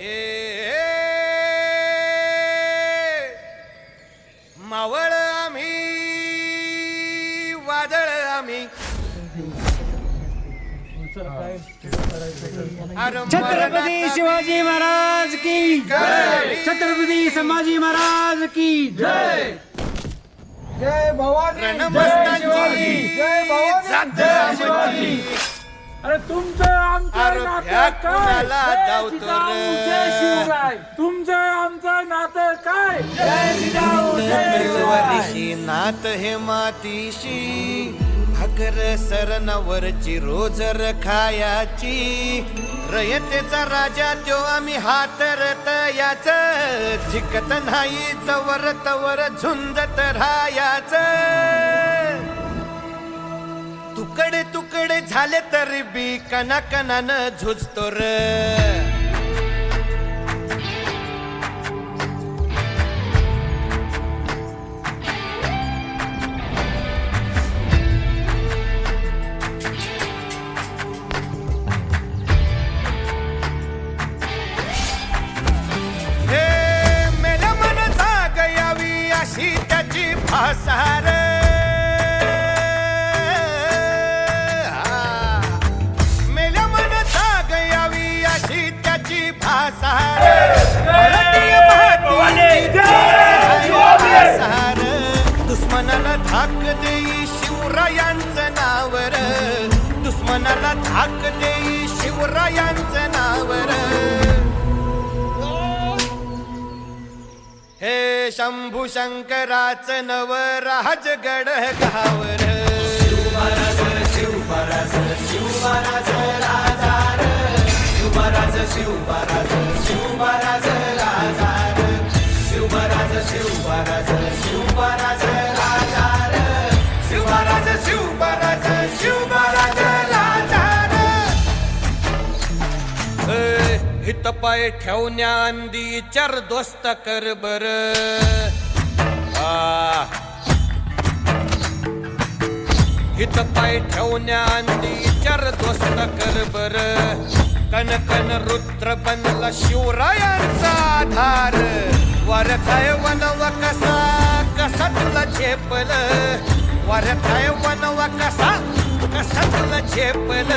हे मावळ आम्ही वादळ आम्ही छत्रपती शिवाजी महाराज की जय. छत्रपती संभाजी महाराज की जय जय भवानी जय भवानी जात आमची. अरे तुमचं आमचं अरे नातं भ्या काय? कुणाला जय धावतो जिजाऊ, रे? जय शिवराय. तुमचं आमचं नातं काय? जय जिजाऊ, जय शिवराय. तलवारीशी नात हे मातीशी भाकर सरणावरची रोजर खायाची रयतेचा राजा त्यो आम्ही हातरत याच. जिकत नाही जवर तवर झुंजत राहायाच. तुकडे तुकडे झाले तरी बी कना कनानं झुजतो र. हे मेल्या मन जाग यावी अशी त्याची भासार. दुश्मनाला धाक देई शिवरायांचं नावर हे शंभू शंकराचं नव राजगड गावर शिवराज पाय ठेवण्या अंदी चर दोस्त कर बर. हित पाय ठेवण्या अंदी चर दोस्त कर बर. कन कन रुद्र बनला शिवरायांचा आधार. वरथाय वनव कसा कसा तुला झेपल. वरथाय वनव कसा कसा तुला झेपल.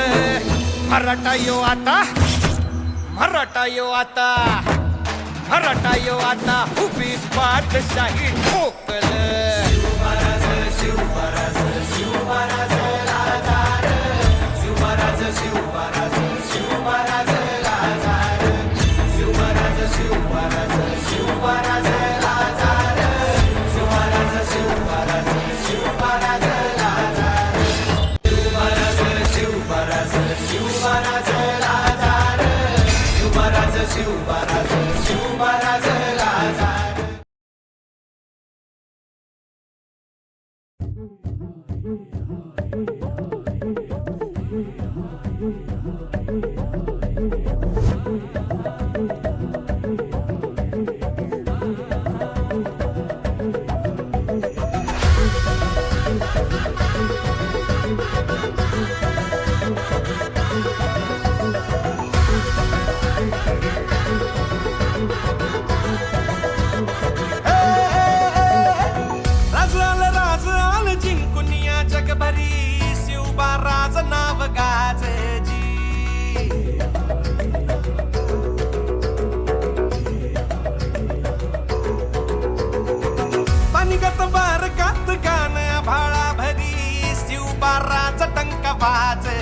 मराठा यो आता मराठा यो आता मराठा यो आता उभी पाठशाही ठोकल. शिवराज शिवराज शिवराज fights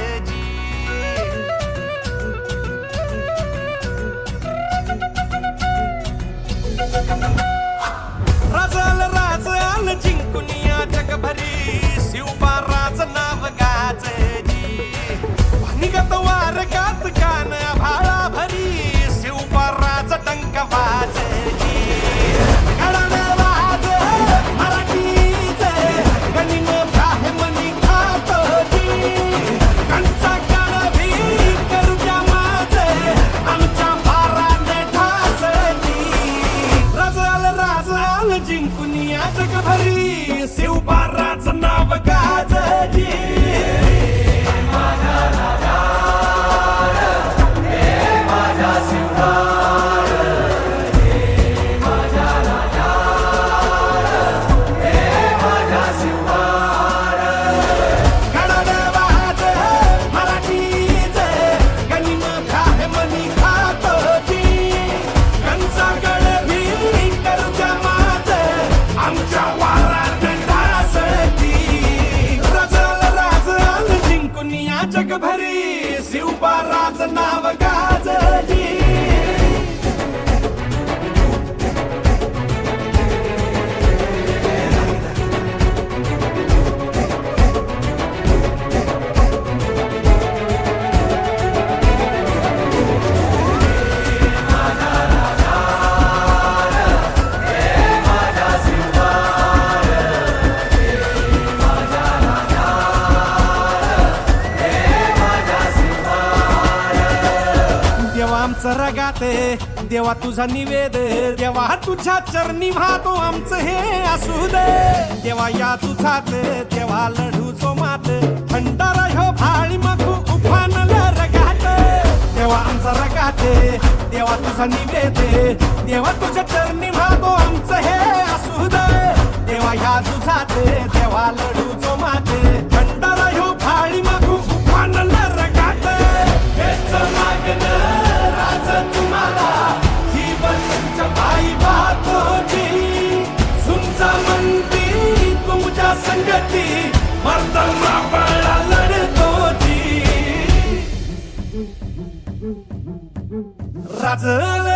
जगभरी शिवबाराच नाव गाजजी आमचं देवा तुझा निवेद देवा तुझ्या चरणी वाहतो. आमचं हे असू दे. देवा या तुझात देवा लढू जो मात भंडारा ह्यो भाळी मखू उफानल रगात देवा आमचा रगात देवा तुझा निवेद देवा तुझ्या चरणी वाहतो. आमचं हे असू दे. देवा या तुझात देवा கட்டி மர்த்தல்லடு தோச்சி ரஜல